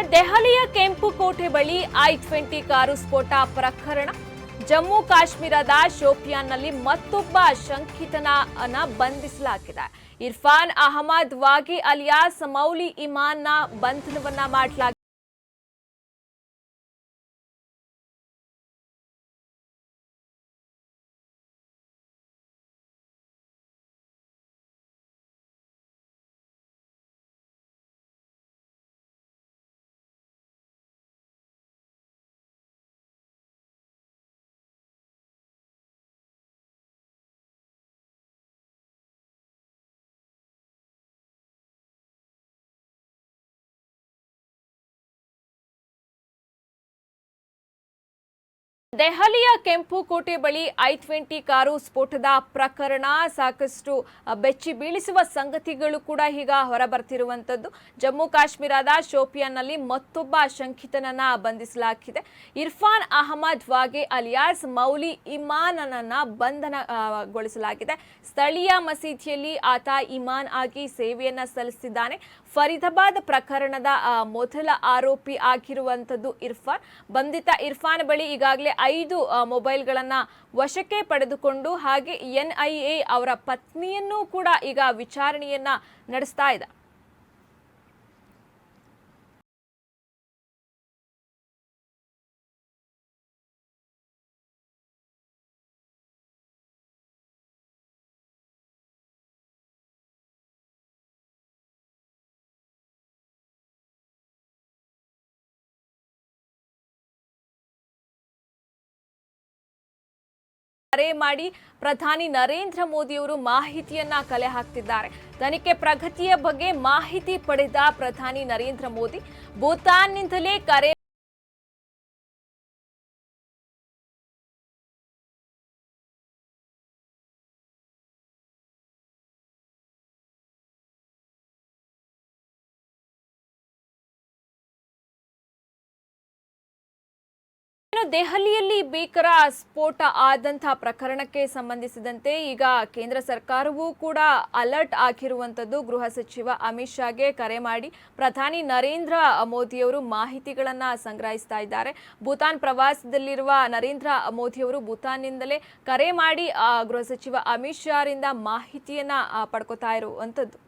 ದೆಹಲಿಯ ಕೆಂಪು ಕೋಟೆ ಬಳಿ ಐ ಟ್ವೆಂಟಿ ಕಾರು ಸ್ಫೋಟ ಪ್ರಕರಣ. ಜಮ್ಮು ಕಾಶ್ಮೀರದ ಶೋಪಿಯಾನ್ನಲ್ಲಿ ಮತ್ತೊಬ್ಬ ಶಂಕಿತನನ್ನ ಬಂಧಿಸಲಾಗಿದೆ. ಇರ್ಫಾನ್ ಅಹಮದ್, ವಾಗಿ ಅಲಿಯಾಸ್, ಮೌಲಿ ಇಮಾನ್ನ ಬಂಧನವನ್ನ ಮಾಡಲಾಗಿದೆ ದೆಹಲಿಯ ಕೆಂಪು ಕೋಟೆ ಬಳಿ ಐ ಟ್ವೆಂಟಿ ಕಾರು ಸ್ಫೋಟದ ಪ್ರಕರಣ. ಸಾಕಷ್ಟು ಬೆಚ್ಚಿ ಬೀಳಿಸುವ ಸಂಗತಿಗಳು ಕೂಡ ಈಗ ಹೊರಬರ್ತಿರುವಂತದ್ದು ಜಮ್ಮು ಕಾಶ್ಮೀರದ ಶೋಪಿಯಾನ್ನಲ್ಲಿ ಮತ್ತೊಬ್ಬ ಶಂಕಿತನನ್ನ ಬಂಧಿಸಲಾಗಿದೆ. ಇರ್ಫಾನ್ ಅಹಮದ್ ವಾಗೆ ಅಲಿಯಾಸ್ ಮೌಲಿ ಇಮಾನನನ್ನ ಬಂಧನಗೊಳಿಸಲಾಗಿದೆ. ಸ್ಥಳೀಯ ಮಸೀದಿಯಲ್ಲಿ ಆತ ಇಮಾನ್ ಆಗಿ ಸೇವೆಯನ್ನ ಸಲ್ಲಿಸಿದ್ದಾನೆ. ಫರೀದಾಬಾದ್ ಪ್ರಕರಣದ ಮೊದಲ ಆರೋಪಿ ಆಗಿರುವಂಥದ್ದು ಇರ್ಫಾನ್. ಬಂಧಿತ ಇರ್ಫಾನ್ ಬಳಿ ಈಗಾಗಲೇ ಐದು ಮೊಬೈಲ್ಗಳನ್ನು ವಶಕ್ಕೆ ಪಡೆದುಕೊಂಡು ಹಾಗೆ ಎನ್ಐಎ ಅವರ ಪತ್ನಿಯನ್ನೂ ಕೂಡ ಈಗ ವಿಚಾರಣೆಯನ್ನು ನಡೆಸ್ತಾ ಇದೆ. ಕರೆ ಮಾಡಿ ಪ್ರಧಾನಿ ನರೇಂದ್ರ ಮೋದಿಯವರು ಮಾಹಿತಿಯನ್ನ ಕಲೆ ಹಾಕ್ತಿದ್ದಾರೆ. ತನಿಖೆ ಪ್ರಗತಿಯ ಬಗ್ಗೆ ಮಾಹಿತಿ ಪಡೆದ ಪ್ರಧಾನಿ ನರೇಂದ್ರ ಮೋದಿ ಭೂತಾನ್ನಿಂದಲೇ ಕರೆ ದೆಹಲಿಯಲ್ಲಿ ಭೀಕರ ಸ್ಫೋಟ ಆದಂತಹ ಪ್ರಕರಣಕ್ಕೆ ಸಂಬಂಧಿಸಿದಂತೆ ಈಗ ಕೇಂದ್ರ ಸರ್ಕಾರವೂ ಕೂಡ ಅಲರ್ಟ್ ಆಗಿರುವಂತದ್ದು ಗೃಹ ಸಚಿವ ಅಮಿತ್ ಶಾಗೆ ಕರೆ ಮಾಡಿ. ಪ್ರಧಾನಿ ನರೇಂದ್ರ ಮೋದಿಯವರು ಮಾಹಿತಿಗಳನ್ನು ಸಂಗ್ರಹಿಸ್ತಾ ಇದ್ದಾರೆ. ಭೂತಾನ್ ಪ್ರವಾಸದಲ್ಲಿರುವ ನರೇಂದ್ರ ಮೋದಿಯವರು ಭೂತಾನ್ನಿಂದಲೇ ಕರೆ ಮಾಡಿ ಗೃಹ ಸಚಿವ ಅಮಿತ್ ಶಾರಿಂದ ಮಾಹಿತಿಯನ್ನು ಪಡ್ಕೋತಾ ಇರುವಂತದ್ದು